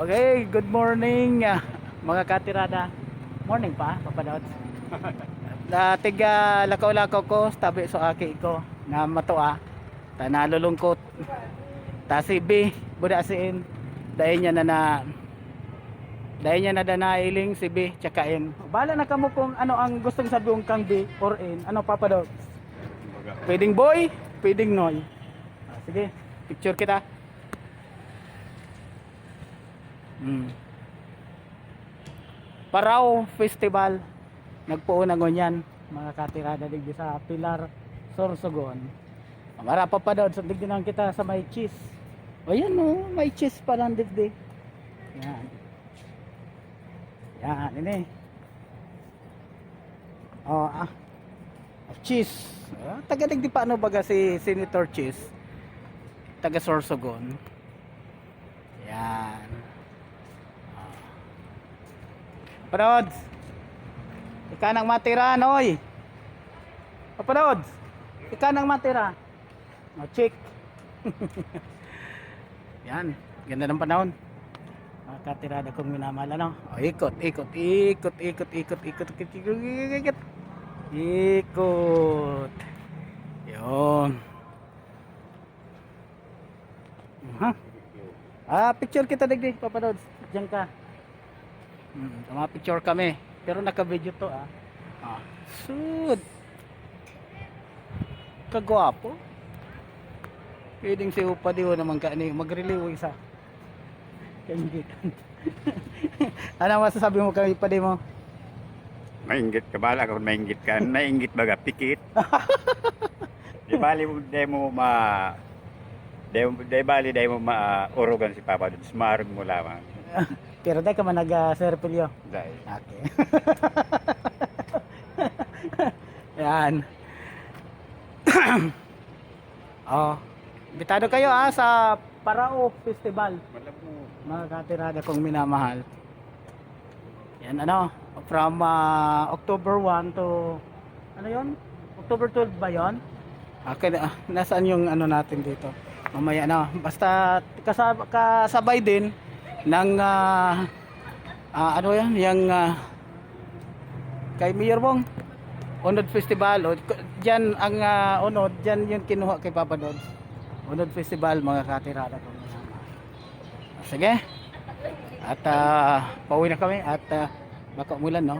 Okay, good morning ah, mga katirada. Morning pa, papadot. Na tiga lakaw-lakaw ko, tabi sa aki ko na matoa. Ta nalulungkot. Ta si B, buda siin. Dahil niya na na dahil niya na danailing si B tsaka in. Bala na kamo kung ano ang gustong sabihin kang B or in. Ano papadot? Pwedeng boy, pwedeng noy. Ah, sige, picture kita. Mm. Parao Festival. Nagpuunang ngunyan mga katirada digdi sa Pilar Sorsogon. Mara pa pa daw sa digdi nang kita sa may cheese. O yan o, may cheese pa lang digdi. Yan. Yan, ini. Oh, ah. Cheese. Ah, taga digdi pa ano baga si Senator Cheese. Taga Sorsogon. Yan. Parods. Ika nang matira, noy. Parods. Ika nang matira. O, chick. Yan. Ganda ng panahon. Mga katirada kong minamahal, ano? O, ikot, ikot, ikot, ikot, ikot, ikot, ikot, ikot, ikot, ikot. Yun. Ha? Ah, picture kita digdi, Papa Dods. Diyan ka. Hmm, mga picture kami. Pero naka-video to ah. Ah, sud. Kagwapo. Pwedeng si Upa di naman ka ni magreliw isa. Kaingit. ano masasabi mo kay Upa di mo? Mainggit ka bala kung mainggit ka. Nainggit baga, pikit. di bali mo, di mo ma... Di, di bali, di mo ma-urugan si Papa. Smarag mo lamang. Pero dahil ka man nag-serpilyo. Dahil. Okay. Yan. oh, bitado kayo ah sa Parao Festival. Malam mo. Mga katirada kong minamahal. Yan ano, from ah, October 1 to ano yon? October 12 ba yon? Okay, nasaan yung ano natin dito? Mamaya na, basta kasab kasabay din ng ah, ah, ano yan, yung ah, kay Mayor Bong Unod Festival. O diyan ang ah, unod diyan yung kinuha kay Papa Dod Unod Festival mga katirada ko sige. At ah, pauwi na kami at ah, baka umulan no